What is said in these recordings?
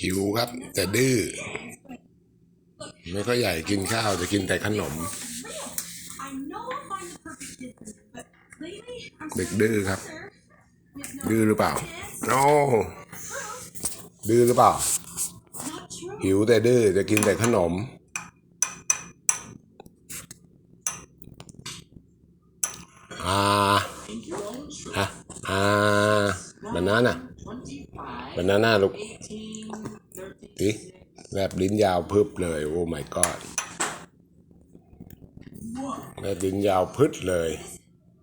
หิวครับ แต่ดื้อไม่ค่อยใหญ่กินข้าวจะกินแต่ขนม เด็กดื้อครับ ดื้อหรือเปล่าโนดื้อหรือเปล่า หิวแต่ดื้อจะกินแต่ขนมอ่าฮะอ่า บานาน่ะบานาน่าลูกดิแลบลิ้นยาวพึบเลย โอ้ my god แลบลิ้นยาวพึดเลย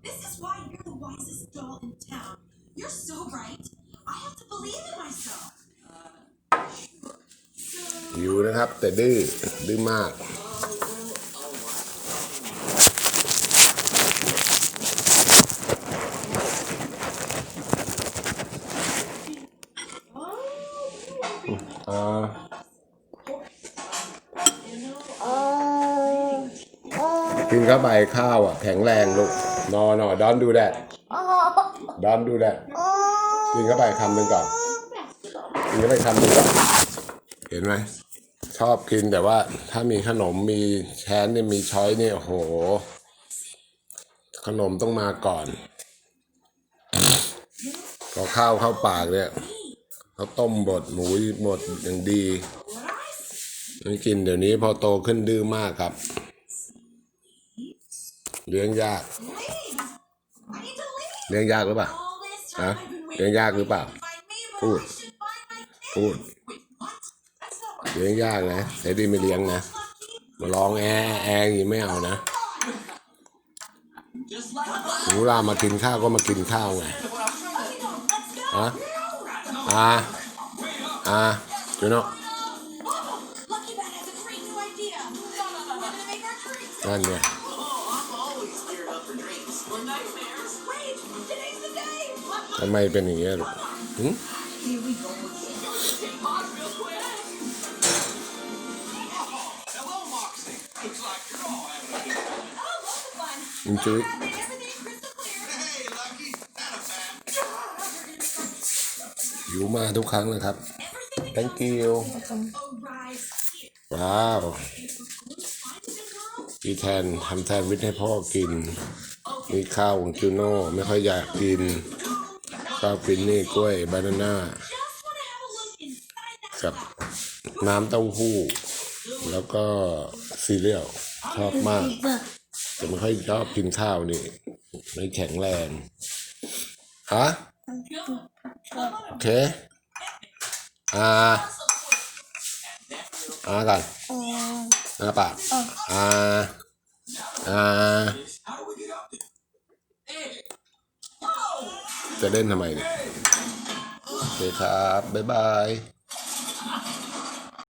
This is why you're the wisest doll in town. You're so right. I have to believe in myself. หิวนะครับ แต่ดื้อดื้อมาก กินเข้าไปข้าวอะ แข็งแรงลูก นอนนอดอนดูแดดดอนดูแดดกินเข้าไปคำหนึ่งก่อน กินเข้าไปคำหนึ่งก่อน เห็นไหม ชอบกินแต่ว่า ถ้ามีขนมมีแชนเนี่ยมีช้อยเนี่ยโอ้โห ขนมต้องมาก่อน พอข้าวเข้าปากเนี่ย ขาต้มบดหมูบดอย่างดีไม่กินเดี๋ยวนี้พอโตขึ้นดื้อมากครับ เลี้ยงยาก เลี้ยงยากหรือเปล่า All this time Huh? I've been เลี้ยงยากหรือเปล่า to find me, but Food. I should find my kid. พูด เลี้ยงยากนะไอ้ดีไม่เลี้ยงนะ มาร้องแอแออย่างนี้ไม่เอานะหนูรามากินข้าวก็มากินข้าวไง ฮะ อ่าอ่าจูโน่ Lucky Bat has a great new idea. We're หิวมาทุกครั้งนะครับ Thank you ว้าวพี่แทนทำแทนวิทให้พ่อกินนี่ข้าวของจูโน่ไม่ค่อยอยากกินข้าวกินนี่กล้วยบานาน่ากับน้ำเต้าหู้ แล้วก็ซีเรียลชอบมากแต่ไม่ค่อยชอบกินข้าวนี่ไม่แข็งแรงฮะ โอเค อ่า อ่ากันอ่าปากอ่า อ่า จะเล่นทำไมเนี่ย โอเคครับ บ๊ายบาย